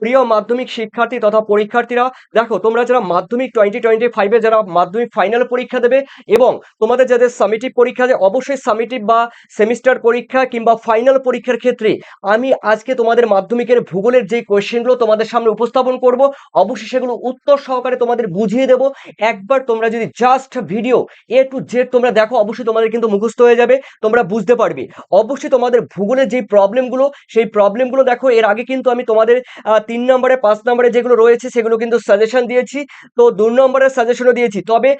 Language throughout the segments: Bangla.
প্রিয় মাধ্যমিক শিক্ষার্থী তথা পরীক্ষার্থীরা, দেখো তোমরা যারা মাধ্যমিক টোয়েন্টি টোয়েন্টি ফাইভে যারা মাধ্যমিক ফাইনাল পরীক্ষা দেবে এবং তোমাদের যাদের সামিটিভ পরীক্ষা আছে, অবশ্যই সামিটিভ বা সেমিস্টার পরীক্ষা কিংবা ফাইনাল পরীক্ষার ক্ষেত্রে আমি আজকে তোমাদের মাধ্যমিকের ভূগোলের যে কোয়েশ্চেনগুলো তোমাদের সামনে উপস্থাপন করব, অবশ্যই সেগুলো উত্তর সহকারে তোমাদের বুঝিয়ে দেবো। একবার তোমরা যদি just video A to Z তোমরা দেখো, অবশ্যই তোমাদের কিন্তু মুখস্থ হয়ে যাবে, তোমরা বুঝতে পারবে। অবশ্যই তোমাদের ভূগোলের যে প্রবলেমগুলো সেই প্রবলেমগুলো দেখো, এর আগে কিন্তু আমি তোমাদের তিন নম্বরে, পাঁচ নম্বরে যেগুলো রয়েছে সেগুলো কিন্তু সাজেশন দিয়েছি। তো দু নম্বরের সাজেশনও দিয়েছি। তবে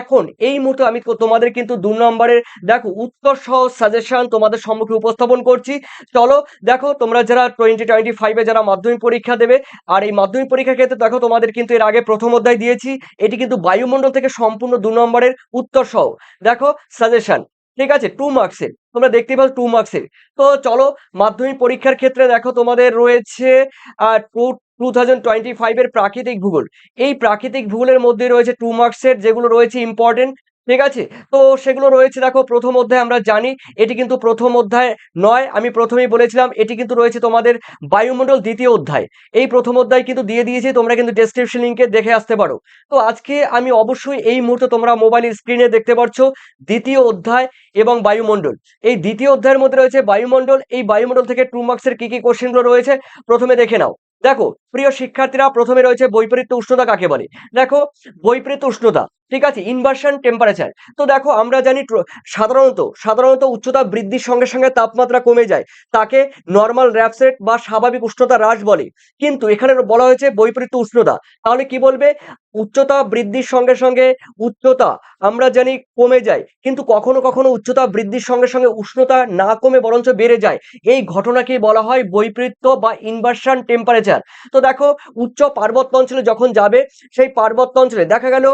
এখন এই মুহূর্তে আমি তোমাদের কিন্তু দু নম্বরের, দেখো, উত্তর সহ সাজেশন তোমাদের সম্মুখে উপস্থাপন করছি। চলো, দেখো, তোমরা যারা টোয়েন্টি টোয়েন্টি ফাইভে যারা মাধ্যমিক পরীক্ষা দেবে, আর এই মাধ্যমিক পরীক্ষার ক্ষেত্রে দেখো, তোমাদের কিন্তু এর আগে প্রথম অধ্যায় দিয়েছি। এটি কিন্তু বায়ুমণ্ডল থেকে সম্পূর্ণ দু নম্বরের উত্তর সহ। দেখো সাজেশন ঠিক আছে? টু মার্কসের তোমরা দেখতে পাচ্ছ টু মার্কসের তো চলো, মাধ্যমিক পরীক্ষার ক্ষেত্রে দেখো, তোমাদের রয়েছে টু টু থাউজেন্ড টোয়েন্টি ফাইভের প্রাকৃতিক ভূগোল। এই প্রাকৃতিক ভূগোলের মধ্যে রয়েছে টু মার্কসের যেগুলো রয়েছে ইম্পর্টেন্ট ঠিক আছে? তো সেগুলো রয়েছে, দেখো, প্রথম অধ্যায় আমরা জানি, এটি কিন্তু প্রথম অধ্যায় নয়, আমি প্রথমেই বলেছিলাম, এটি কিন্তু রয়েছে তোমাদের বায়ুমণ্ডল দ্বিতীয় অধ্যায়। এই প্রথম অধ্যায় কিন্তু দিয়ে দিয়েছি, তোমরা কিন্তু ডেসক্রিপশন লিঙ্কে দেখে আসতে পারো। তো আজকে আমি অবশ্যই এই মুহূর্তে তোমরা মোবাইল স্ক্রিনে দেখতে পাচ্ছ দ্বিতীয় অধ্যায় এবং বায়ুমণ্ডল। এই দ্বিতীয় অধ্যায়ের মধ্যে রয়েছে বায়ুমণ্ডল, এই বায়ুমণ্ডল থেকে টু মার্কসের কি কি কোশ্চেনগুলো রয়েছে, প্রথমে দেখে নাও। দেখো, প্রিয় শিক্ষার্থীরা, প্রথমে রয়েছে বৈপরীত্য উষ্ণতা কাকে বলে? দেখো, বৈপরীত্য উষ্ণতা ঠিক আছে ইনভার্সন টেম্পারেচার তো দেখো, আমরা জানি সাধারণত সাধারণত উচ্চতা বৃদ্ধির সঙ্গে সঙ্গে তাপমাত্রা কমে যায়। তাকে নর্মাল র্যাপসেট বা স্বাভাবিক উষ্ণতা হ্রাস বলে। কিন্তু এখানে বলা হয়েছে বৈপরীত্য উষ্ণতা। তাহলে কি বলবে? উচ্চতা বৃদ্ধির সঙ্গে সঙ্গে উচ্চতা আমরা জানি কমে যায়, কিন্তু কখনো কখনো উচ্চতা বৃদ্ধির সঙ্গে সঙ্গে উষ্ণতা না কমে বরঞ্চ বেড়ে যায়। এই ঘটনাকেই বলা হয় বৈপরীত্য বা ইনভার্সন টেম্পারেচার তো দেখো, উচ্চ পার্বত্য অঞ্চলে যখন যাবে, সেই পার্বত্য অঞ্চলে দেখা গেল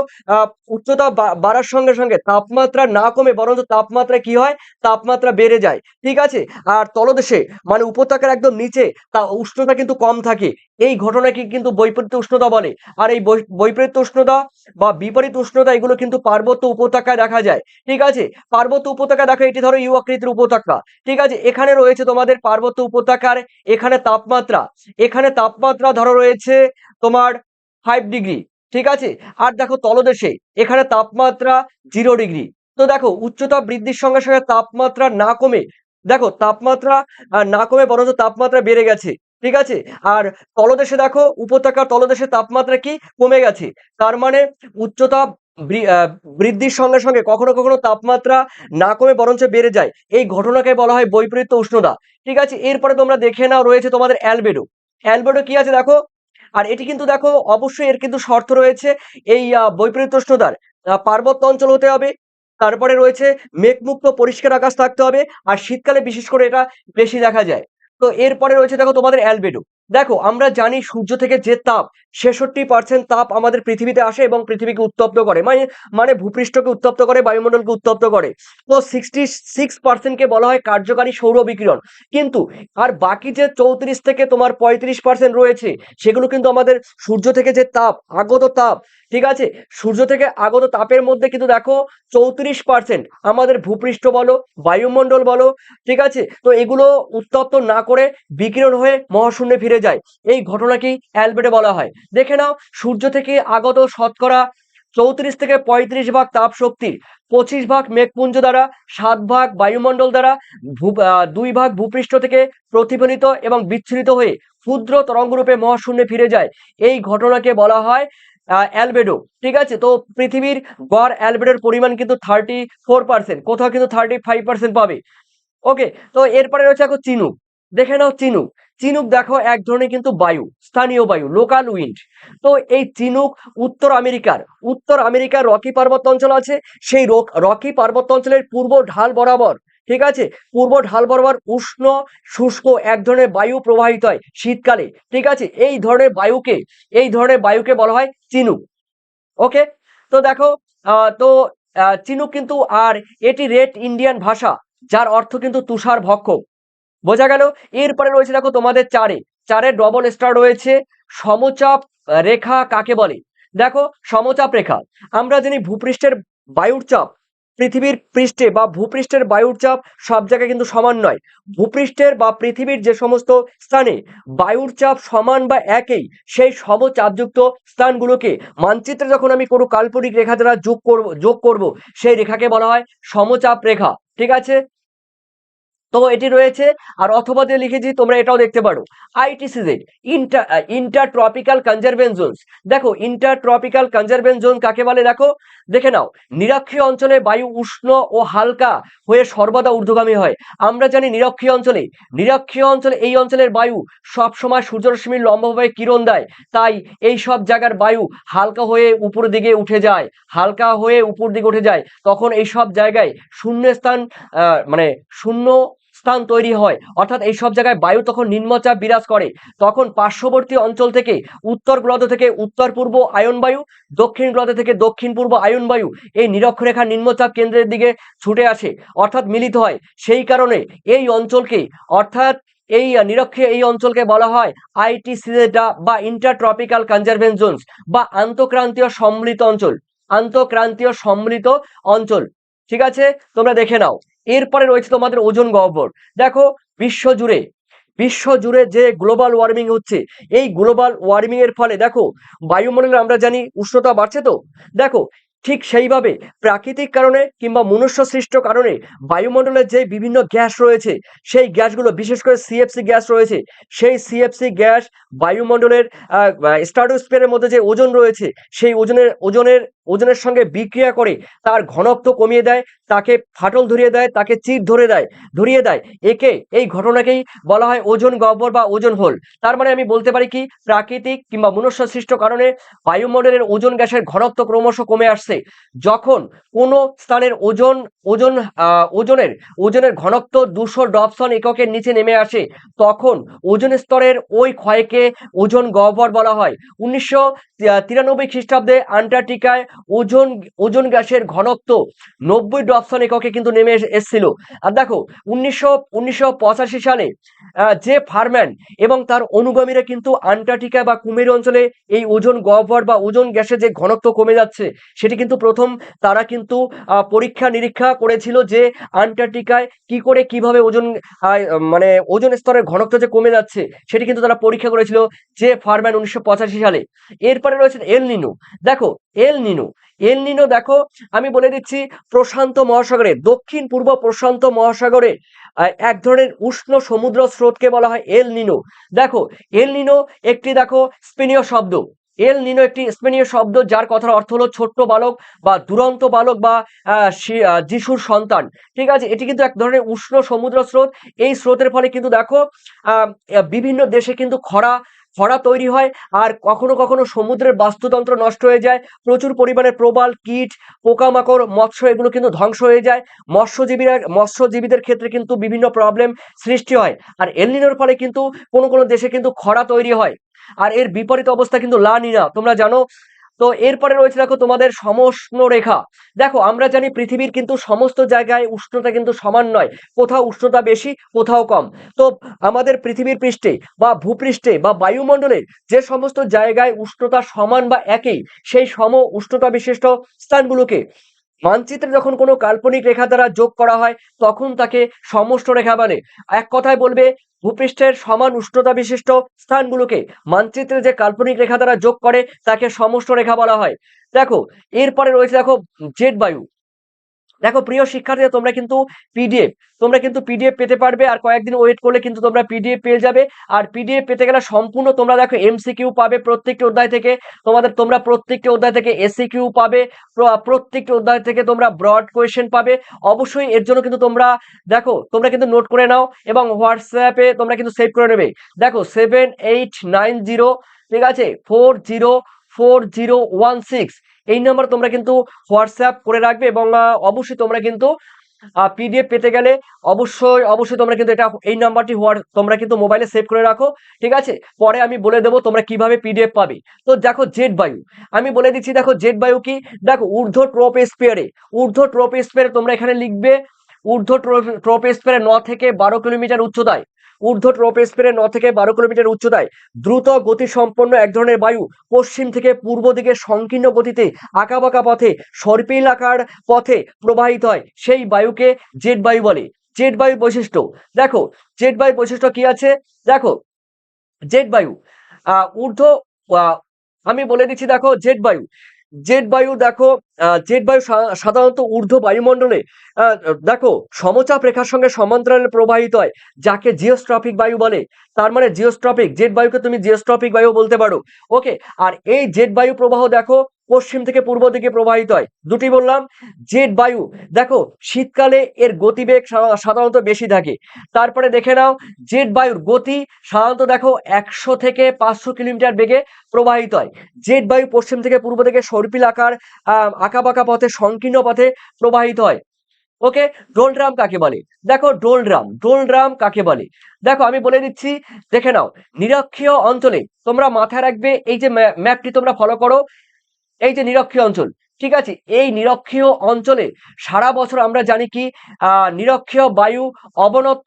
উচ্চতা বাড়ার সঙ্গে সঙ্গে তাপমাত্রা না কমে বরঞ্চ তাপমাত্রা কি হয়? তাপমাত্রা বেড়ে যায়। ঠিক আছে? আর তলদেশে মানে উপত্যকার একদম নিচে, তা উষ্ণতা কিন্তু কম থাকে। এই ঘটনাকে কিন্তু বৈপরীত্য উষ্ণতা বলে। আর এই বৈপরীত্য উষ্ণতা বা বিপরীত উষ্ণতা, এগুলো কিন্তু পার্বত্য উপত্যকায় দেখা যায়। ঠিক আছে? পার্বত্য উপত্যকা দেখো, এটি ধরো ইউ আকৃতির উপত্যকা। ঠিক আছে? এখানে রয়েছে তোমাদের পার্বত্য উপত্যকার এখানে তাপমাত্রা। এখানে তাপমাত্রা ধরো রয়েছে তোমার ফাইভ ডিগ্রি ঠিক আছে? আর দেখো তলদেশে, এখানে তাপমাত্রা জিরো ডিগ্রি তো দেখো, উচ্চতা বৃদ্ধির সঙ্গে সঙ্গে তাপমাত্রা না কমে, দেখো তাপমাত্রা না কমে বরঞ্চ তাপমাত্রা বেড়ে গেছে, ঠিক আছে? আর তলদেশে দেখো, উপত্যকার তলদেশে তাপমাত্রা কি? কমে গেছে। তার মানে উচ্চতা বৃদ্ধির সঙ্গে সঙ্গে কখনো কখনো তাপমাত্রা না কমে বরঞ্চ বেড়ে যায়। এই ঘটনাকে বলা হয় বৈপরীত্য উষ্ণতা, ঠিক আছে? এরপরে তোমরা দেখে নাও, রয়েছে তোমাদের অ্যালবেডো। অ্যালবেডো কি আছে দেখো? আর এটি কিন্তু দেখো অবশ্যই এর কিন্তু শর্ত রয়েছে এই আহ, বৈপরীত্য উষ্ণতার। আহ, পার্বত্য অঞ্চল হতে হবে তারপরে রয়েছে মেঘমুক্ত পরিষ্কার আকাশ থাকতে হবে আর শীতকালে বিশেষ করে এটা বেশি দেখা যায়। তো এরপরে রয়েছে দেখো তোমাদের অ্যালবেডো। দেখো, আমরা জানি সূর্য থেকে যে তাপ, ছেষট্টি পার্সেন্ট তাপ আমাদের পৃথিবীতে আসে এবং পৃথিবীকে উত্তপ্ত করে। মানে মানে ভূপৃষ্ঠকে উত্তপ্ত করে, বায়ুমণ্ডলকে উত্তপ্ত করে। তো সিক্সটি সিক্স পার্সেন্টকে বলা হয় কার্যকারী সৌর বিকিরণ। কিন্তু, আর বাকি যে চৌত্রিশ থেকে তোমার পঁয়ত্রিশ পার্সেন্ট রয়েছে, সেগুলো কিন্তু আমাদের সূর্য থেকে যে তাপ, আগত তাপ ঠিক আছে? সূর্য থেকে আগত তাপের মধ্যে কিন্তু দেখো চৌত্রিশ পার্সেন্ট আমাদের ভূপৃষ্ঠ বলো, বায়ুমণ্ডল বলো, ঠিক আছে? তো এগুলো উত্তপ্ত না করে বিকিরণ হয়ে মহাশূন্যে ফিরে যায়। এই ঘটনাকেই অ্যালবেটে বলা হয়। দেখে নাও, সূর্য থেকে আগত শতকরা চৌত্রিশ থেকে পঁয়ত্রিশ ভাগ তাপ শক্তির পঁচিশ ভাগ মেঘপুঞ্জ দ্বারা, সাত ভাগ বায়ুমণ্ডল দ্বারা দুই ভাগ ভূপৃষ্ঠ থেকে প্রতিফলিত এবং বিচ্ছুরিত হয়ে ক্ষুদ্র তরঙ্গরূপে মহাশূন্যে ফিরে যায়। এই ঘটনাকে বলা হয় অ্যালবেডো ঠিক আছে? তো পৃথিবীর গড় অ্যালবেডোর পরিমাণ কিন্তু থার্টি ফোর পার্সেন্ট কোথাও কিন্তু থার্টি ফাইভ পার্সেন্ট পাবে। ওকে তো এরপরে রয়েছে এখন চিনুক। দেখে নাও চিনুক। চিনুক দেখো এক ধরনের কিন্তু বায়ু, স্থানীয় বায়ু লোকাল উইন্ড তো এই চিনুক উত্তর আমেরিকার উত্তর আমেরিকার রকি পার্বত্য অঞ্চল আছে, সেই রক- পার্বত্য অঞ্চলের পূর্ব ঢাল বরাবর। ঠিক আছে? পূর্ব ঢাল বরাবর উষ্ণ, শুষ্ক এক ধরনের বায়ু প্রবাহিত হয় শীতকালে। ঠিক আছে? এই ধরনের বায়ুকে, এই ধরনের বায়ুকে বলা হয় চিনুক। ওকে? তো দেখো তো চিনুক কিন্তু, আর এটি রেড ইন্ডিয়ান ভাষা, যার অর্থ কিন্তু তুষার ভক্ষক। বোঝা গেল? এরপরে রয়েছে দেখো তোমাদের চারে। চারে ডবল স্টার রয়েছে। সমচাপ রেখা কাকে বলে? দেখো, সমচাপ রেখা। আমরা জানি ভূপৃষ্ঠের বায়ুর চাপ। পৃথিবীর পৃষ্ঠে বা ভূপৃষ্ঠের বায়ুর চাপ সব জায়গায় কিন্তু সমান নয়। ভূপৃষ্ঠের বা পৃথিবীর যে সমস্ত স্থানে বায়ুর চাপ সমান বা একই, সেই সমচাপযুক্ত স্থানগুলোকে মানচিত্রে যখন আমি কোনো কাল্পনিক রেখা দ্বারা যোগ করব যোগ করব, সেই রেখাকে বলা হয় সমচাপ রেখা। ঠিক আছে? তো এটি রয়েছে, আর অথবা দিয়ে লিখেছি তোমরা এটাও দেখতে পারো। ITCZ inter inter tropical convergence zones দেখো ইন্টার ট্রপিক্যাল কনজারভেন জোন কাকে বলে? দেখো দেখে নাও, নিরক্ষীয় অঞ্চলে বায়ু উষ্ণ ও হালকা হয়ে সর্বদা ঊর্ধ্বগামী হয়। আমরা জানি নিরক্ষীয় অঞ্চলে নিরক্ষীয় অঞ্চলে এই অঞ্চলের বায়ু সব সময় সূর্যরশ্মির লম্বভাবে কিরণ দেয়। তাই এই সব জায়গার বায়ু হালকা হয়ে উপর দিকে উঠে যায়, হালকা হয়ে উপর দিকে উঠে যায়। তখন এই সব জায়গায় শূন্য স্থান মানে শূন্য স্থান তৈরি হয়। অর্থাৎ এই সব জায়গায় বায়ু তখন নিম্নচাপ বিরাজ করে। তখন পার্শ্ববর্তী অঞ্চল থেকে উত্তর গ্রহ থেকে উত্তর পূর্ব আয়ন বায়ু, দক্ষিণ গ্রহ থেকে দক্ষিণ পূর্ব আয়ন বায়ু এই নিরক্ষরেখা নিম্নচাপ কেন্দ্রের দিকে ছুটে আসে, অর্থাৎ মিলিত হয়। সেই কারণে এই অঞ্চলকে, অর্থাৎ এই নিরক্ষে এই অঞ্চলকে বলা হয় আইটি আইটিসিডা বা ইন্টারট্রপিক্যাল কনজারভেন জোনস বা আন্তঃক্রান্তীয় সম্মিলিত অঞ্চল। আন্তঃক্রান্তীয় সম্মিলিত অঞ্চল। ঠিক আছে? তোমরা দেখে নাও। এরপরে রয়েছে তোমাদের ওজন গহ্বর। দেখো বিশ্ব জুড়ে বিশ্ব জুড়ে যে গ্লোবাল ওয়ার্মিং হচ্ছে, এই গ্লোবাল ওয়ার্মিং এর ফলে দেখো বায়ুমণ্ডলে আমরা জানি উষ্ণতা বাড়ছে তো। দেখো ঠিক সেইভাবে প্রাকৃতিক কারণে কিংবা মনুষ্য সৃষ্ট কারণে বায়ুমণ্ডলে যে বিভিন্ন গ্যাস রয়েছে, সেই গ্যাসগুলো, বিশেষ করে সিএফসি গ্যাস রয়েছে, সেই সিএফসি গ্যাস বায়ুমণ্ডলের স্ট্রাটোস্ফিয়ারের মধ্যে যে ওজন রয়েছে, সেই ওজনের ওজনের ওজনের সঙ্গে বিক্রিয়া করে তার ঘনত্ব কমিয়ে দেয়, তাকে ফাটল ধরিয়ে দেয়, তাকে চির ধরে দেয়, ধরিয়ে দেয়। একে এই ঘটনাকেই বলা হয় ওজন গহ্বর বা ওজন হোল। তার মানে আমি বলতে পারি কি, প্রাকৃতিক কিংবা মনুষ্য সৃষ্ট কারণে বায়ুমণ্ডলের ওজন গ্যাসের ঘনত্ব ক্রমশ কমে আসছে। যখন কোনো স্থানের ওজন ওজন ওজনের ওজনের ঘনত্ব দুশো ডপসন এককের নিচে নেমে আসে, তখন ওজন স্তরের ওই ক্ষয়কে ওজন গহ্বর বলা হয়। উনিশশো তিরানব্বই খ্রিস্টাব্দে আন্টার্কটিকায় ওজন ওজন গ্যাসের ঘনত্ব নব্বই ডপসন এককে কিন্তু নেমে এস- এসেছিল। আর দেখো, উনিশশো উনিশশো সালে যে ফারম্যান এবং তার অনুগামীরা কিন্তু আন্টার্কটিকা বা কুমেরু অঞ্চলে এই ওজন গহ্বর বা ওজন গ্যাসের যে ঘনত্ব কমে যাচ্ছে, সেটি কিন্তু প্রথম তারা কিন্তু পরীক্ষা নিরীক্ষা করেছিল যে আন্টার্কটিকায় কি করে কীভাবে ওজন মানে ওজন স্তরের ঘনত্ব যে কমে যাচ্ছে, সেটি কিন্তু তারা পরীক্ষা করেছিল যে ফারম্যান উনিশশো পঁচাশি সালে। এরপরে রয়েছে এল নিনো। দেখো, এল নিনো এল নিনো দেখো, আমি বলে দিচ্ছি প্রশান্ত মহাসাগরে, দক্ষিণ পূর্ব প্রশান্ত মহাসাগরে এক ধরনের উষ্ণ সমুদ্র স্রোতকে বলা হয় এল নিনো। দেখো, এল নিনো একটি দেখো স্পেনীয় শব্দ। এল নিনো একটি স্পেনীয় শব্দ যার কথার অর্থ হলো ছোট্ট বালক বা দুরন্ত বালক বা যিশুর সন্তান। ঠিক আছে? এটি কিন্তু এক ধরনের উষ্ণ সমুদ্র স্রোত। এই স্রোতের ফলে কিন্তু দেখো বিভিন্ন দেশে কিন্তু খরা খরা তৈরি হয় আর কখনো কখনো সমুদ্রের বাস্তুতন্ত্র নষ্ট হয়ে যায়। প্রচুর পরিমাণে প্রবাল, কীট, পোকামাকড়, মৎস্য এগুলো কিন্তু ধ্বংস হয়ে যায়। মৎস্যজীবীরা, মৎস্যজীবীদের ক্ষেত্রে কিন্তু বিভিন্ন প্রবলেম সৃষ্টি হয়। আর এলনিনোর ফলে কিন্তু কোনো কোনো দেশে কিন্তু খরা তৈরি হয়। আর এর বিপরীত অবস্থা কিন্তু লা নিনা, তোমরা জানো? তো এরপরে রয়েছে দেখো তোমাদের সমষ্ণ রেখা। দেখো, আমরা জানি পৃথিবীর কিন্তু সমস্ত জায়গায় উষ্ণতা কিন্তু সমান নয়। কোথাও উষ্ণতা বেশি, কোথাও কম। তো আমাদের পৃথিবীর পৃষ্ঠে বা ভূপৃষ্ঠে বা বায়ুমণ্ডলে যে সমস্ত জায়গায় উষ্ণতা সমান বা একই, সেই সম উষ্ণতা বিশিষ্ট স্থানগুলোকে মানচিত্রে যখন কোনো কাল্পনিক রেখা দ্বারা যোগ করা হয়, তখন তাকে সমষ্ট রেখা বলে এক কথায় বলবে, ভূপৃষ্ঠের সমান উষ্ণতা বিশিষ্ট স্থানগুলোকে মানচিত্রে যে কাল্পনিক রেখা দ্বারা যোগ করে, তাকে সমষ্ট রেখা বলা হয়। দেখো, এরপরে রয়েছে দেখো, জেট বায়ু। দেখো, প্রিয় শিক্ষার্থীরা, তোমরা কিন্তু পিডিএফ তোমরা কিন্তু পিডিএফ পেতে পারবে আর কয়েকদিন ওয়েট করলে কিন্তু তোমরা পিডিএফ পেয়ে যাবে। আর পিডিএফ পেতে গেলে সম্পূর্ণ তোমরা দেখো এমসিকিউ পাবে প্রত্যেকটি অধ্যায় থেকে। তোমাদের, তোমরা প্রত্যেকটি অধ্যায় থেকে এসিকিউ পাবে। প্র- প্রত্যেকটি অধ্যায় থেকে তোমরা ব্রড কোয়েশ্চেন পাবে। অবশ্যই এর জন্য কিন্তু তোমরা, দেখো, তোমরা কিন্তু নোট করে নাও এবং হোয়াটসঅ্যাপে তোমরা কিন্তু সেভ করে নেবে। দেখো সেভেন এইট নাইন জিরো ঠিক আছে? Four zero four zero one six এই নাম্বার তোমরা কিন্তু হোয়াটসঅ্যাপ করে রাখবে এবং অবশ্যই তোমরা কিন্তু পিডিএফ পেতে গেলে অবশ্যই অবশ্যই তোমরা কিন্তু এটা, এই নাম্বারটি হোয়াট, তোমরা কিন্তু মোবাইলে সেভ করে রাখো, ঠিক আছে? পরে আমি বলে দেবো তোমরা কীভাবে পিডিএফ পাবে। তো দেখো জেট বায়ু, আমি বলে দিচ্ছি দেখো জেট বায়ু কি? দেখো ঊর্ধ্ব ট্রোপোস্ফিয়ারে ঊর্ধ্ব ট্রোপোস্ফিয়ারে তোমরা এখানে লিখবে, ঊর্ধ্ব ট্রোপোস্ফিয়ারে ন থেকে বারো কিলোমিটার উচ্চতায়। ঊর্ধ্ব ট্রোপোস্ফিয়ারে ন থেকে বারো কিলোমিটার উচ্চতায় দ্রুত গতি সম্পন্ন এক ধরনের বায়ু পশ্চিম থেকে পূর্ব দিকে সংকীর্ণ গতিতে আঁকাবাঁকা পথে সর্পিলাকার পথে প্রবাহিত হয়। সেই বায়ুকে জেট বায়ু বলে। জেট বায়ুর বৈশিষ্ট্য। দেখো, জেট বায়ুর বৈশিষ্ট্য কি আছে? দেখো, জেট বায়ু, আহ, ঊর্ধ্ব আমি বলে দিচ্ছি, দেখো, জেট বায়ু। জেট বায়ু দেখো জেট বায়ু সাধারণত ঊর্ধ্ব বায়ুমণ্ডলে দেখো, সমচাপ রেখার সঙ্গে সমান্তরালে প্রবাহিত হয়, যাকে জিওস্ট্রপিক বায়ু বলে। তার মানে জিওস্ট্রপিক, জেট বায়ুকে তুমি জিওস্ট্রপিক বায়ু বলতে পারো। ওকে, আর এই জেট বায়ু প্রবাহ দেখো পশ্চিম থেকে পূর্ব দিকে প্রবাহিত হয়। দুটি বললাম, জেট বায়ু। দেখো, শীতকালে এর গতিবেগ সাধারণত বেশি থাকে। তারপরে দেখে নাও, জেট বায়ুর গতি সাধারণত দেখো একশো থেকে পাঁচশো কিলোমিটার বেগে প্রবাহিত হয়। জেট বায়ু পশ্চিম থেকে পূর্ব দিকে সর্পিল আকার আঁকাবাঁকা পথে, সংকীর্ণ পথে প্রবাহিত হয়। ওকে ডোল ড্রাম কাকে বলে? দেখো ডোল ড্রাম ড্রাম কাকে বলে? দেখো, আমি বলে দিচ্ছি, দেখে নাও। নিরক্ষীয় অঞ্চলে তোমরা মাথায় রাখবে, এই যে ম্যা- ম্যাপটি তোমরা ফলো করো এই যে নিরক্ষীয় অঞ্চল, ঠিক আছে? এই নিরক্ষীয় অঞ্চলে সারা বছর আমরা জানি কি নিরক্ষীয় বায়ু অবনত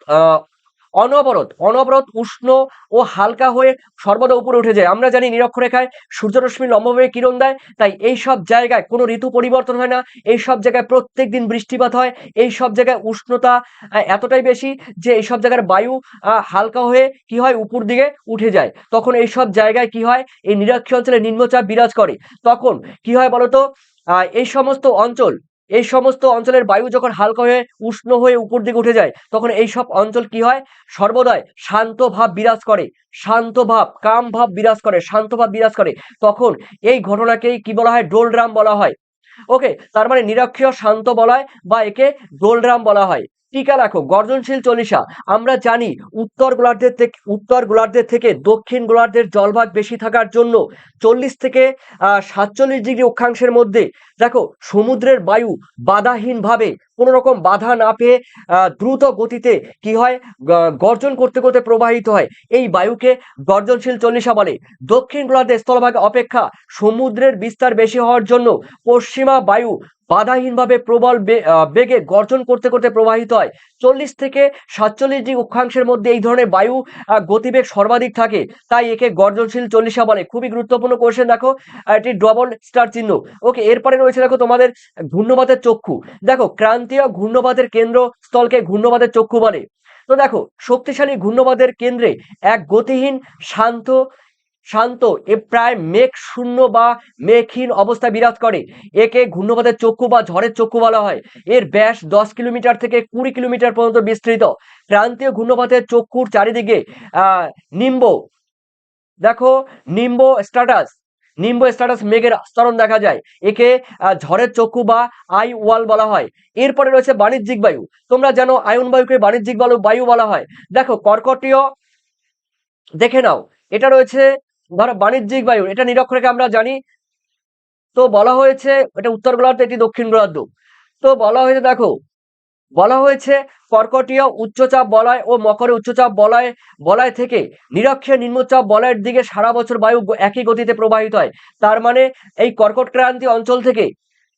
অনবরত অনবরত উষ্ণ ও হালকা হয়ে সর্বদা উপরে উঠে যায়। আমরা জানি নিরক্ষরেখায় সূর্যরশ্মি লম্বভাবে কিরণ দেয়, তাই এই সব জায়গায় কোনো ঋতু পরিবর্তন হয় না। এই সব জায়গায় প্রত্যেক দিন বৃষ্টিপাত হয়। এই সব জায়গায় উষ্ণতা এতটাই বেশি যে এই সব জায়গার বায়ু হালকা হয়ে কি হয় উপর দিকে উঠে যায়। তখন এই সব জায়গায় কি হয়? এই নিরক্ষীয় অঞ্চলে নিম্নচাপ বিরাজ করে। তখন কি হয় বলতো? এই সমস্ত অঞ্চল এই সমস্ত অঞ্চলের বায়ু যখন হালকা হয়ে উষ্ণ হয়ে উপর দিকে উঠে যায়, তখন এই সব অঞ্চল কি হয়? সর্বদাই শান্ত ভাব বিরাজ করে। শান্ত ভাব, কাম ভাব বিরাজ করে, শান্ত ভাব বিরাজ করে। তখন এই ঘটনাকেই কি বলা হয়? ডোলড্রাম বলা হয়। ওকে, তার মানে নিরক্ষীয় শান্ত বলা হয় বা একে ডোলড্রাম বলা হয়। টিকা রাখো। গর্জনশীল চল্লিশা। আমরা জানি উত্তর গোলার্ধের থেকে, উত্তর গোলার্ধের থেকে দক্ষিণ গোলার্ধের জলভাগ বেশি থাকার জন্য চল্লিশ থেকে সাতচল্লিশ ডিগ্রি অক্ষাংশের মধ্যে, দেখো, সমুদ্রের বায়ু বাধাহীনভাবে কোনো রকম বাধা না পেয়ে দ্রুত গতিতে কি হয়? গর্জন করতে করতে প্রবাহিত হয়। এই বায়ুকে গর্জনশীল চল্লিশা বলে। দক্ষিণ গোলার্ধের স্থলভাগ অপেক্ষা সমুদ্রের বিস্তার বেশি হওয়ার জন্য পশ্চিমা বায়ু বাধাহীনভাবে প্রবল বেগে গর্জন করতে করতে প্রবাহিত হয়। চল্লিশ থেকে সাতচল্লিশ ডিগ্রি অক্ষাংশের মধ্যে এই ধরনের বায়ু গতিবেগ সর্বাধিক থাকে। তাই একে গর্জনশীল চল্লিশা বলে। খুবই গুরুত্বপূর্ণ কোশ্চেন দেখো এটি ডবল স্টার চিহ্ন। ওকে এরপরে রয়েছে, দেখো, তোমাদের ঘূর্ণবাতের চক্ষু। দেখো, ক্রান্তীয় ঘূর্ণবাতের কেন্দ্র স্থলকে ঘূর্ণবাতের চক্ষু বলে। তো দেখো, শক্তিশালী ঘূর্ণবাদের কেন্দ্রে এক গতিহীন, শান্ত শান্ত, এ প্রায় মেঘ শূন্য বা মেঘহীন অবস্থায় বিরাজ করে। একে ঘূর্ণপাতের চক্ষু বা ঝড়ের চক্ষু বলা হয়। এর ব্যাস দশ কিলোমিটার থেকে কুড়ি কিলোমিটার পর্যন্ত বিস্তৃত। ক্রান্তীয় ঘূর্ণপাতের চক্ষুর চারিদিকে নিম্ব। দেখো, নিম্ব স্ট্যাটাস নিম্ব স্ট্যাটাস মেঘের আস্তরণ দেখা যায়। একে ঝড়ের চক্ষু বা আই ওয়াল বলা হয়। এরপরে রয়েছে বাণিজ্যিক বায়ু। তোমরা জানো আয়ন বায়ুকে বাণিজ্যিক বায়ু বায়ু বলা হয়। দেখো, কর্কটীয়, দেখে নাও। এটা রয়েছে ধরো বাণিজ্যিক বায়ু, এটা নিরক্ষরেখা আমরা জানি। তো বলা হয়েছে, এটা উত্তর গোলার্ধ, এটি দক্ষিণ গোলার্ধ। তো বলা হয়েছে, দেখো, বলা হয়েছে কর্কটীয় উচ্চচাপ বলয় ও মকরে উচ্চচাপ বলয় বলয় থেকে নিরক্ষীয় নিম্নচাপ বলয়ের দিকে সারা বছর বায়ু একই গতিতে প্রবাহিত হয়। তার মানে এই কর্কট ক্রান্তি অঞ্চল থেকে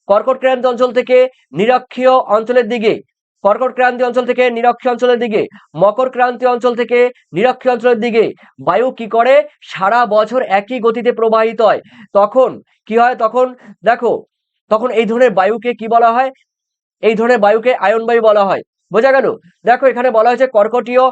কর্কট ক্রান্তি অঞ্চল থেকে নিরক্ষীয় অঞ্চলের দিকে কর্কট ক্রান্তি অঞ্চল থেকে নিরক্ষ অঞ্চলের দিকে, মকর ক্রান্তি অঞ্চল থেকে নিরক্ষীয় অঞ্চলের দিকে। বায়ু কি করে? সারা বছর একই গতিতে প্রবাহিত হয়। তখন কি হয়? তখন দেখো, তখন এই ধরনের বায়ুকে কি বলা হয়? এই ধরনের বায়ুকে আয়ন বায়ু বলা হয়। বোঝা গেল? দেখো এখানে বলা হয়েছে কর্কটীয়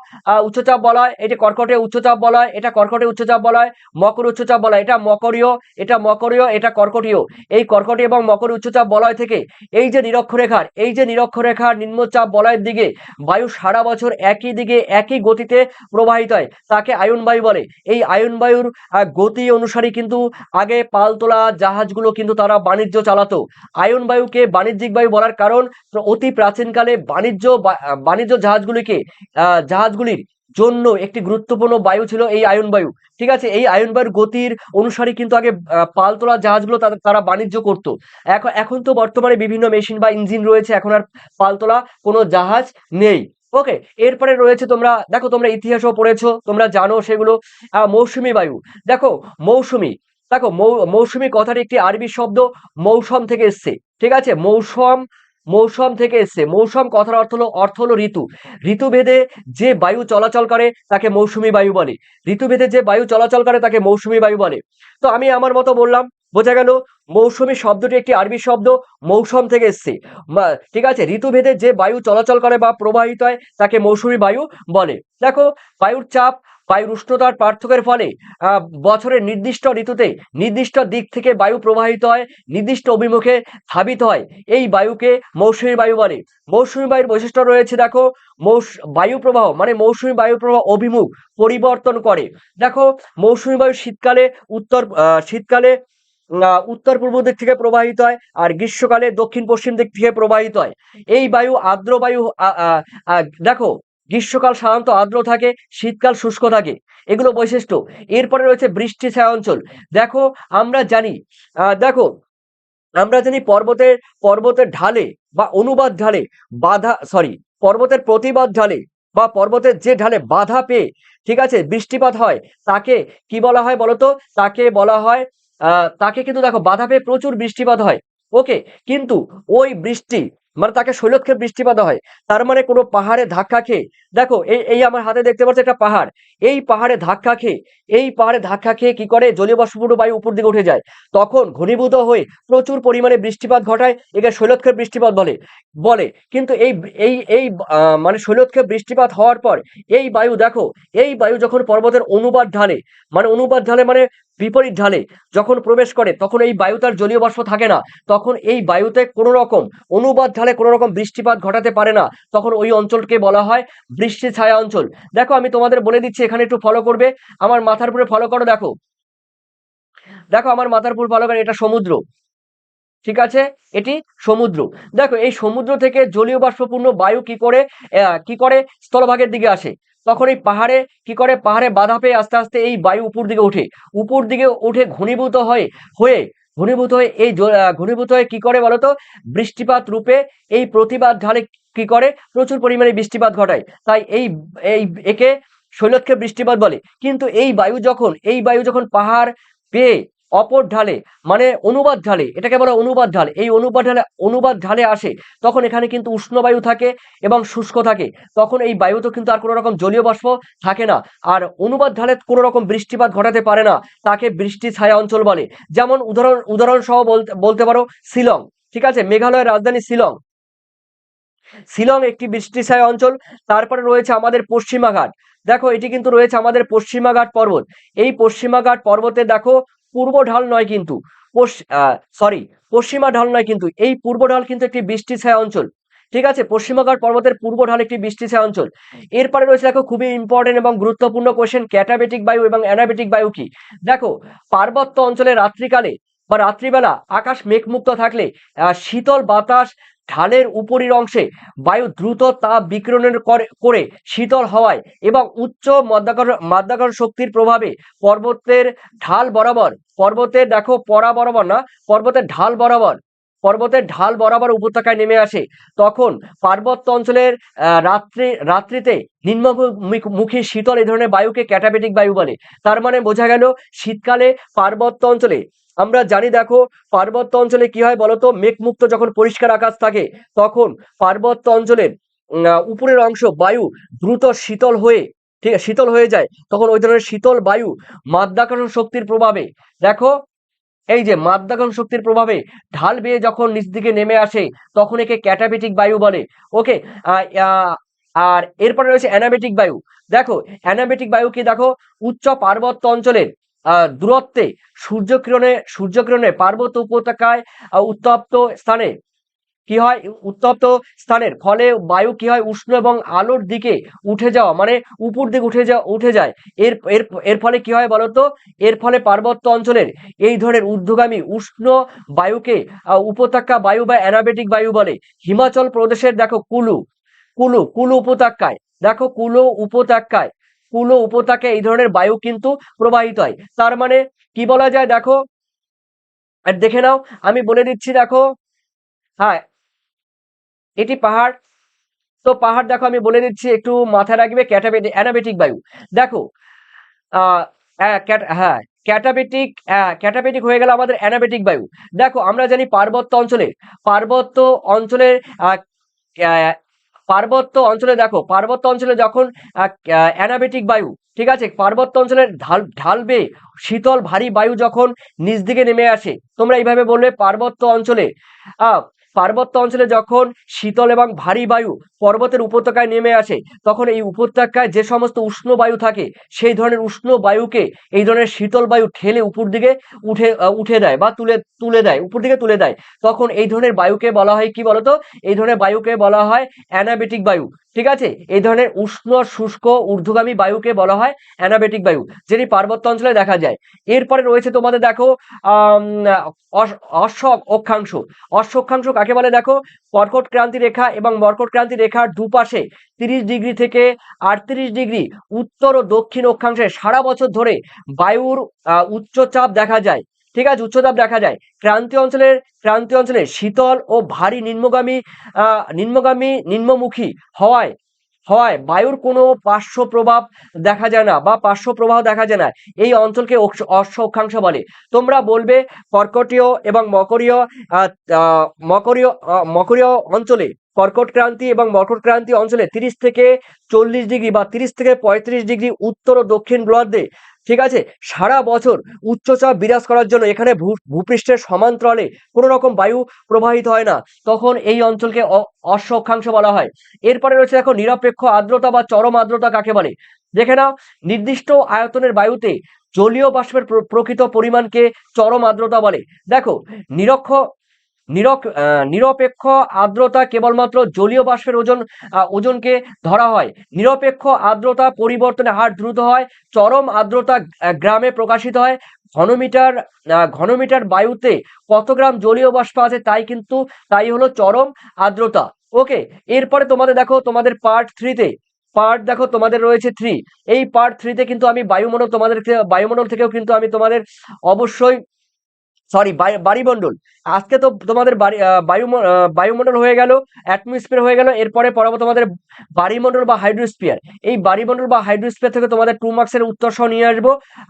উচ্চচাপ বলা হয় এটি কর্কটীয় উচ্চচাপ বলা হয় এটা কর্কটীয় উচ্চচাপ বলা হয় মকর উচ্চচাপ বলা এটা মকরীয় এটা মকরীয়, এটা কর্কটীয়। এই কর্কটীয় এবং মকর উচ্চচাপ বলয় থেকে এই যে নিরক্ষরেখার, এই যে নিরক্ষরেখার নিম্নচাপ বলয়ের দিকে বায়ু সারা বছর একই দিকে, একই গতিতে প্রবাহিত হয়, তাকে আয়ন বায়ু বলে। এই আয়ন বায়ুর গতি অনুসারে কিন্তু আগে পালতোলা জাহাজগুলো কিন্তু তারা বাণিজ্য চালাতো। আয়ন বায়ুকে বাণিজ্যিক বায়ু বলার কারণ, অতি প্রাচীনকালে বাণিজ্য বাণিজ্য জাহাজগুলিকে জাহাজগুলির জন্য একটি গুরুত্বপূর্ণ বায়ু ছিল এই আয়ন বায়ু। ঠিক আছে, এই আয়ন বায়ুর গতির অনুসারে কিন্তু আগে পালতোলা জাহাজগুলো তারা- বাণিজ্য করত। এখন এখন তো বর্তমানে বিভিন্ন মেশিন বা ইঞ্জিন রয়েছে, এখন আর পালতোলা কোনো জাহাজ নেই। ওকে, এরপরে রয়েছে তোমরা, দেখো তোমরা ইতিহাসও পড়েছো, তোমরা জানো সেগুলো মৌসুমী বায়ু। দেখো, মৌসুমী দেখো মৌসুমী কথাটি একটি আরবি শব্দ, মৌসম থেকে এসছে। ঠিক আছে, মৌসম মৌসুম থেকে এসছে। মৌসুম কথার অর্থ হলো অর্থ হলো ঋতু। ঋতুভেদে যে বায়ু চলাচল করে, তাকে মৌসুমী বায়ু বলে। ঋতুভেদে যে বায়ু চলাচল করে, তাকে মৌসুমী বায়ু বলে। তো আমি আমার মতো বললাম, বোঝা গেল মৌসুমী শব্দটি একটি আরবি শব্দ, মৌসুম থেকে এসছে। ঠিক আছে? ঋতুভেদে যে বায়ু চলাচল করে বা প্রবাহিত হয়, তাকে মৌসুমী বায়ু বলে। দেখো, বায়ুর চাপ বায়ুর উষ্ণতার পার্থক্যের ফলে বছরের নির্দিষ্ট ঋতুতে নির্দিষ্ট দিক থেকে বায়ু প্রবাহিত হয়, নির্দিষ্ট অভিমুখে ধাবিত হয়। এই বায়ুকে মৌসুমী বায়ু বলে। মৌসুমী বায়ুর বৈশিষ্ট্য রয়েছে, দেখো, মৌস, বায়ু প্রবাহ মানে মৌসুমী বায়ু প্রবাহ অভিমুখ, পরিবর্তন করে। দেখো, মৌসুমী বায়ু শীতকালে উত্তর শীতকালে উত্তর পূর্ব দিক থেকে প্রবাহিত হয় আর গ্রীষ্মকালে দক্ষিণ পশ্চিম দিক থেকে প্রবাহিত হয়। এই বায়ু আর্দ্র বায়ু দেখো গ্রীষ্মকাল সাধারণত আর্দ্র থাকে, শীতকাল শুষ্ক থাকে। এগুলো বৈশিষ্ট্য। এরপরে রয়েছে বৃষ্টি ছায়া অঞ্চল দেখো, আমরা জানি দেখো, আমরা জানি পর্বতের পর্বতের ঢালে বা অনুবাদ ঢালে বাধা সরি পর্বতের প্রতিবাদ ঢালে বা পর্বতের যে ঢালে বাধা পেয়ে, ঠিক আছে, বৃষ্টিপাত হয়, তাকে কি বলা হয় বলতো? তাকে বলা হয় তাকে কিন্তু দেখো, বাধা পেয়ে প্রচুর বৃষ্টিপাত হয়। ওকে কিন্তু ওই বৃষ্টি মানে তাকে শৈলক্ষে বৃষ্টিপাত হয়। তার মানে কোনো পাহাড়ে ধাক্কা খেয়ে, দেখো এই এই আমার হাতে দেখতে পাচ্ছি একটা পাহাড়। এই পাহাড়ে ধাক্কা খেয়ে, এই পাহাড়ে ধাক্কা খেয়ে কি করে জলীয় বায়ু উপর দিকে উঠে যায়? তখন ঘনীভূত হয়ে প্রচুর পরিমাণে বৃষ্টিপাত ঘটায়, একে শৈলক্ষেপ বৃষ্টিপাত বলে বলে। কিন্তু এই এই এই মানে শৈলক্ষেপ বৃষ্টিপাত হওয়ার পর এই বায়ু, দেখো, এই বায়ু যখন পর্বতের অনুবাদ ঢালে মানে অনুবাদ ঢালে মানে বিপরীত ঢালে যখন প্রবেশ করে, তখন এই বায়ু তার জলীয় বাষ্প থাকে না। তখন এই বায়ুতে কোনো রকম অনুবাদ ঢালে কোনো রকম বৃষ্টিপাত ঘটাতে পারে না। তখন ওই অঞ্চলকে বলা হয় বৃষ্টি ছায়া অঞ্চল। দেখো, আমি তোমাদের বলে দিচ্ছি, এখানে একটু ফলো করবে। আমার মাথার উপরে ফলো করো, দেখো। দেখো, আমার মাথার উপর ফলো করে, এটা সমুদ্র। ঠিক আছে? এটি সমুদ্র। দেখো, এই সমুদ্র থেকে জলীয় বাষ্পপূর্ণ বায়ু কি করে কি করে স্থলভাগের দিকে আসে? তখন এই পাহাড়ে কি করে? পাহাড়ে বাধা পেয়ে আস্তে আস্তে এই বায়ু উপর দিকে ওঠে। উপর দিকে উঠে ঘনীভূত হয়ে হয়ে ঘনীভূত হয়ে এই ঘনীভূত হয়ে কি করে বলতো? বৃষ্টিপাত রূপে এই প্রতিবাদ ঢালে কি করে? প্রচুর পরিমাণে বৃষ্টিপাত ঘটায়। তাই এই এই একে শৈলক্ষে বৃষ্টিপাত বলে। কিন্তু এই বায়ু যখন, এই বায়ু যখন পাহাড় পেয়ে অপর ঢালে মানে অনুবাদ ঢালে, এটাকে বলা অনুবাদ ঢাল। এই অনুবাদ ঢালে অনুবাদ ঢালে আসে, তখন এখানে কিন্তু উষ্ণ বায়ু থাকে এবং শুষ্ক থাকে। তখন এই বায়ুতে কিন্তু আর কোনো রকম জলীয় বাষ্প থাকে না। আর অনুবাদ ঢালে কোনো রকম বৃষ্টিপাত ঘটাতে পারে না, তাকে বৃষ্টি ছায়া অঞ্চল বলে। যেমন উদাহরণ উদাহরণ সহ বলতে পারো, শিলং, ঠিক আছে? মেঘালয়ের রাজধানী শিলং। শিলং একটি বৃষ্টি ছায়া অঞ্চল, তারপরে রয়েছে আমাদের পশ্চিমাঘাট দেখো, এটি কিন্তু রয়েছে আমাদের পশ্চিমাঘাট পর্বত। এই পশ্চিমাঘাট পর্বতে দেখো পূর্ব ঢাল নয় কিন্তু সরি পশ্চিমা ঢাল নয় কিন্তু, এই পূর্ব ঢাল কিন্তু একটি বৃষ্টি ছায়া অঞ্চল। ঠিক আছে? পশ্চিমাঘাট পর্বতের পূর্ব ঢাল একটি বৃষ্টি ছায়া অঞ্চল। এরপরে রয়েছে দেখো খুবই ইম্পর্টেন্ট এবং গুরুত্বপূর্ণ কোশ্চেন ক্যাটাবেটিক বায়ু এবং অ্যানাবেটিক বায়ু কি? দেখো, পার্বত্য অঞ্চলে রাত্রিকালে বা রাত্রিবেলা আকাশ মেঘমুক্ত থাকলে শীতল বাতাস ঢালের উপরের অংশে বায়ু দ্রুত তাপ বিকিরণের করে- শীতল হওয়ায় এবং উচ্চ মাধ্যাকর্ষণ শক্তির প্রভাবে পর্বতের ঢাল বরাবর, পর্বতের দেখো পরা বরাবর না, পর্বতের ঢাল বরাবর, পর্বতের ঢাল বরাবর উপত্যকায় নেমে আসে। তখন পার্বত্য অঞ্চলের রাত্রি, রাত্রিতে নিম্নমুখী শীতল এই ধরনের বায়ুকে ক্যাটাবেটিক বায়ু বলে। তার মানে বোঝা গেল শীতকালে পার্বত্য অঞ্চলে আমরা জানি দেখো, পার্বত্য অঞ্চলে কি হয় বলতো? মেঘমুক্ত যখন পরিষ্কার আকাশ থাকে, তখন পার্বত্য অঞ্চলের উপরের অংশ বায়ু দ্রুত শীতল হয়ে, ঠিক আছে, শীতল হয়ে যায়। তখন ওই ধরনের শীতল বায়ু মাধ্যাকর্ষণ শক্তির প্রভাবে, দেখো, এই যে মাধ্যাকর্ষণ শক্তির প্রভাবে ঢাল বেয়ে যখন নিচ দিকে নেমে আসে, তখন একে ক্যাটাবেটিক বায়ু বলে। ওকে আর এরপরে রয়েছে অ্যানাবেটিক বায়ু। দেখো, অ্যানাবেটিক বায়ু কি দেখো? উচ্চ পার্বত্য অঞ্চলের দূরত্বে, সূর্যকিরণে সূর্যকিরণে পার্বত্য উপত্যকায় উত্তপ্ত স্থানে কি হয়? উত্তপ্ত স্থানের ফলে বায়ু কি হয়? উষ্ণ এবং আলোর দিকে উঠে যাওয়া মানে উপর দিকে উঠে যাওয়া উঠে যায়। এর এর এর ফলে কি হয় বলতো? এর ফলে পার্বত্য অঞ্চলের এই ধরনের ঊর্ধ্বগামী উষ্ণ বায়ুকে উপত্যকা বায়ু বা অ্যানাবেটিক বায়ু বলে। হিমাচল প্রদেশের দেখো কুলু কুলু কুলু উপত্যকায়। দেখো কুলু উপত্যকায় কুলু উপত্যকায় এই ধরনের বায়ু কিন্তু প্রবাহিত হয়। তার মানে কি বলা যায় দেখো? আর দেখে নাও, আমি বলে দিচ্ছি দেখো হ্যাঁ এটি পাহাড়। তো পাহাড় দেখো, আমি বলে দিচ্ছি, একটু মাথায় রাখবে, ক্যাটাবেটিক, অ্যানাবেটিক বায়ু। দেখো হ্যাঁ ক্যাটাবেটিক ক্যাটাবেটিক হয়ে গেল আমাদের অ্যানাবেটিক বায়ু। দেখো, আমরা জানি পার্বত্য অঞ্চলে, পার্বত্য অঞ্চলের পার্বত্য অঞ্চলে দেখো, পার্বত্য অঞ্চলে যখন অ্যানাবেটিক বায়ু, ঠিক আছে? পার্বত্য অঞ্চলের ঢাল, ঢালবে, শীতল ভারী বায়ু যখন নিজ দিকে নেমে আসে, তোমরা এইভাবে বললে পার্বত্য অঞ্চলে, আহ পার্বত্য অঞ্চলে যখন শীতল এবং ভারী বায়ু পর্বতের উপত্যকায় নেমে আসে, তখন এই উপত্যকায় যে সমস্ত উষ্ণ বায়ু থাকে, সেই ধরনের উষ্ণ বায়ুকে এই ধরনের শীতল বায়ু ঠেলে উপর দিকে উঠে উঠে দেয় বা তুলে তুলে দেয়, উপর দিকে তুলে দেয়। তখন এই ধরনের বায়ুকে বলা হয় কি বলতো? এই ধরনের বায়ুকে বলা হয় অ্যানাবেটিক বায়ু। ঠিক আছে? এই ধরনের উষ্ণ, শুষ্ক, ঊর্ধ্বগামী বায়ুকে বলা হয় অ্যানাবেটিক বায়ু, যেটি পার্বত্য অঞ্চলে দেখা যায়। এরপরে রয়েছে তোমাদের দেখো অশ- অক্ষাংশ। অশ্ব অক্ষাংশ কাকে বলে দেখো? কর্কট ক্রান্তি রেখা এবং মর্কট ক্রান্তি রেখার দুপাশে তিরিশ ডিগ্রি থেকে আটত্রিশ ডিগ্রি উত্তর ও দক্ষিণ অক্ষাংশে সারা বছর ধরে বায়ুর উচ্চচাপ দেখা যায়। ঠিক আছে, উচ্চতাপ দেখা যায়। ক্রান্তীয় অঞ্চলের, ক্রান্তীয় অঞ্চলে শীতল ও ভারী নিম্নগামী নিম্নগামী, নিম্নমুখী হওয়ায় হওয়ায় বায়ুর কোনো পার্শ্ব প্রভাব দেখা যায় না বা পার্শ্ব প্রবাহ দেখা যায় না। এই অঞ্চলকে অক্ষ- অশ্ব অক্ষাংশ বলে। তোমরা বলবে কর্কটীয় এবং মকরীয় মকরীয় মকরীয় অঞ্চলে কর্কট ক্রান্তি এবং মকর ক্রান্তি অঞ্চলে তিরিশ থেকে চল্লিশ ডিগ্রি বা তিরিশ থেকে পঁয়ত্রিশ ডিগ্রি উত্তর ও দক্ষিণ গোলার্ধে ঠিক আছে? সারা বছর উচ্চচাপ বিরাজ করার জন্য এখানে ভূপৃষ্ঠের সমান্তরালে কোনো রকম বায়ু প্রবাহিত হয় না। তখন এই অঞ্চলকে অ- অশ্ব অক্ষাংশ বলা হয়। এরপরে রয়েছে দেখো নিরপেক্ষ আর্দ্রতা বা চরম আর্দ্রতা কাকে বলে? দেখে নাও, নির্দিষ্ট আয়তনের বায়ুতে জলীয় বাষ্পের প্র- প্রকৃত পরিমাণকে চরম আর্দ্রতা বলে। দেখো, নিরক্ষ নিরপেক্ষ আর্দ্রতা কেবলমাত্র জলীয় বাষ্পের ওজন ওজনকে ধরা হয়। নিরপেক্ষ আর্দ্রতা পরিবর্তনের হার দ্রুত হয়, চরম আর্দ্রতা গ্রামে প্রকাশিত হয়। ঘনমিটার ঘনমিটার বায়ুতে কত গ্রাম জলীয় বাষ্প আছে তাই কিন্তু তাই হলো চরম আর্দ্রতা। ওকে, এরপরে তোমাদের দেখো, তোমাদের পার্ট থ্রিতে পার্ট দেখো, তোমাদের রয়েছে থ্রি এই পার্ট থ্রিতে কিন্তু আমি বায়ুমণ্ডল তোমাদের বায়ুমণ্ডল থেকেও কিন্তু আমি তোমাদের অবশ্যই সরি বায়ুমণ্ডল। আজকে তো তোমাদের বায়ু বায়ুমণ্ডল হয়ে গেল অ্যাটমসফিয়ার হয়ে গেল, এরপরে পড়াবো তোমাদের বাড়িমণ্ডল বা হাইড্রোস্ফিয়ার। এই বাড়িমণ্ডল বা হাইড্রোস্ফিয়ার থেকে তোমাদের টু মার্কসের উত্তর সহ নিয়ে আসব।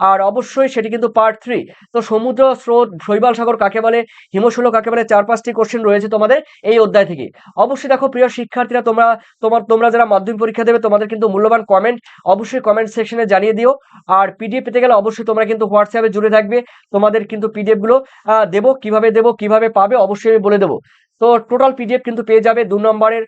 আর অবশ্যই সেটি কিন্তু পার্ট থ্রি তো সমুদ্র স্রোত শৈবাল সাগর কাকে বলে হিমশৈল কাকে বলে চার পাঁচটি কোশ্চেন রয়েছে তোমাদের এই অধ্যায় থেকে। অবশ্যই দেখো প্রিয় শিক্ষার্থীরা তোমরা তোমার তোমরা যারা মাধ্যমিক পরীক্ষা দেবে তোমাদের কিন্তু মূল্যবান কমেন্ট অবশ্যই কমেন্ট সেকশনে জানিয়ে দিও। আর পিডিএফ পেতে গেলে অবশ্যই তোমরা কিন্তু হোয়াটসঅ্যাপে জুড়ে থাকবে। তোমাদের কিন্তু পিডিএফগুলো আহ, দেবো কীভাবে দেবো কীভাবে পাবে অবশ্যই আমি বলে দেবো। তো টোটাল পিডিএফ কিন্তু পেয়ে যাবে। দু নম্বরের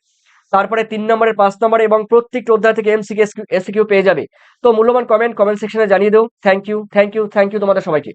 তারপরে তিন নম্বরের, পাঁচ নম্বরে এবং প্রত্যেকটা অধ্যায় থেকে এমসিকে এসকিউ পেয়ে যাবে। তো মূল্যবান কমেন্ট কমেন্ট সেকশনে জানিয়ে দেও। Thank you thank you thank you তোমাদের সবাইকে।